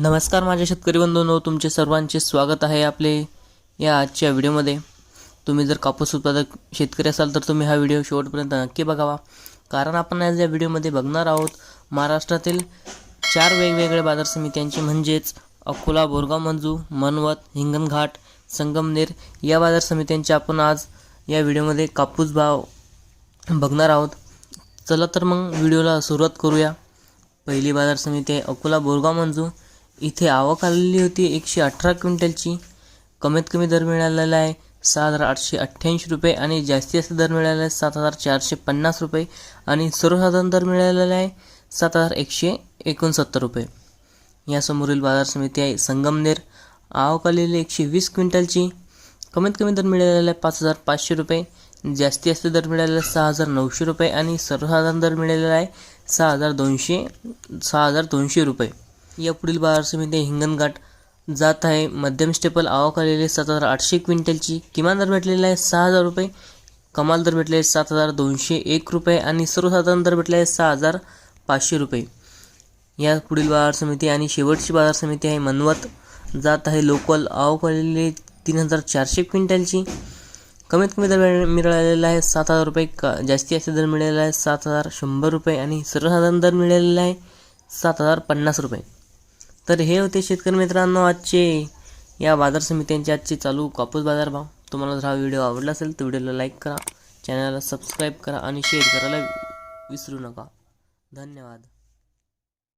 नमस्कार माझ्या शेतकरी बंधूंनो तुमचे सर्वांचे स्वागत आहे आपले या आजच्या व्हिडिओमध्ये. तुम्ही जर कापूस उत्पादक शेतकरी असाल तर तुम्ही हा व्हिडिओ शेवटपर्यंत नक्की बघावा. कारण आपण आज या व्हिडिओमध्ये बघणार आहोत महाराष्ट्रातील चार वेगवेगळ्या बाजार समित्यांचे म्हणजेच अकोला बोरगाव मंजू मनवत हिंगणघाट संगमनेर या बाजार समित्यांचे आपण आज या व्हिडिओमध्ये कापूस भाव बघणार आहोत. चला तर मग व्हिडिओला सुरुवात करूया. पहिली बाजार समिती आहे अकोला बोरगाव मंजू. इथे आवक आलेली होती एकशे अठरा क्विंटलची. कमीत कमी दर मिळालेला आहे सहा हजार आठशे अठ्ठ्याऐंशी रुपये आणि जास्तीत जास्त दर मिळालेला आहे सात हजार चारशे पन्नास रुपये आणि सर्वसाधारण दर मिळालेला आहे सात हजार एकशे एकोणसत्तर रुपये. यासमोरील बाजार समिती आहे संगमनेर. आवक आलेली एकशे वीस क्विंटलची. कमीत कमी दर मिळालेला आहे पाच हजार पाचशे रुपये. जास्तीत जास्त दर मिळालेला आहे सहा हजार नऊशे रुपये आणि सर्वसाधारण दर मिळालेला आहे सहा हजार दोनशे सहा हजार दोनशे रुपये. या पुढील बाजार समिती हिंगणघाट जात आहे. मध्यम स्टेपल आवक आलेले सात हजार आठशे क्विंटलची. किमान दर भेटलेला आहे सहा हजार रुपये. कमाल दर भेटले आहे सात हजार दोनशे एक रुपये आणि सर्वसाधारण दर भेटले आहे सहा हजार पाचशे रुपये. या पुढील बाजार समिती आणि शेवटची बाजार समिती आहे. मनवत जात आहे. लोकल आवक आलेली तीन हजार चारशे क्विंटलची. कमीत कमी दर मिळालेला आहे सात हजार रुपये. का जास्तीत जास्त दर मिळालेला आहे सात हजार शंभर रुपये आणि सर्वसाधारण दर मिळालेला आहे सात हजार पन्नास रुपये. तर हे होते शेतकरी मित्रांनो आजचे. या बाजार समित्यांचे आजचे चालू कापूस बाजार भाव. तुम्हाला जर हा व्हिडिओ आवडला असेल तर व्हिडिओला लाईक करा. चॅनलला सबस्क्राईब करा आणि शेअर करायला विसरू नका. धन्यवाद.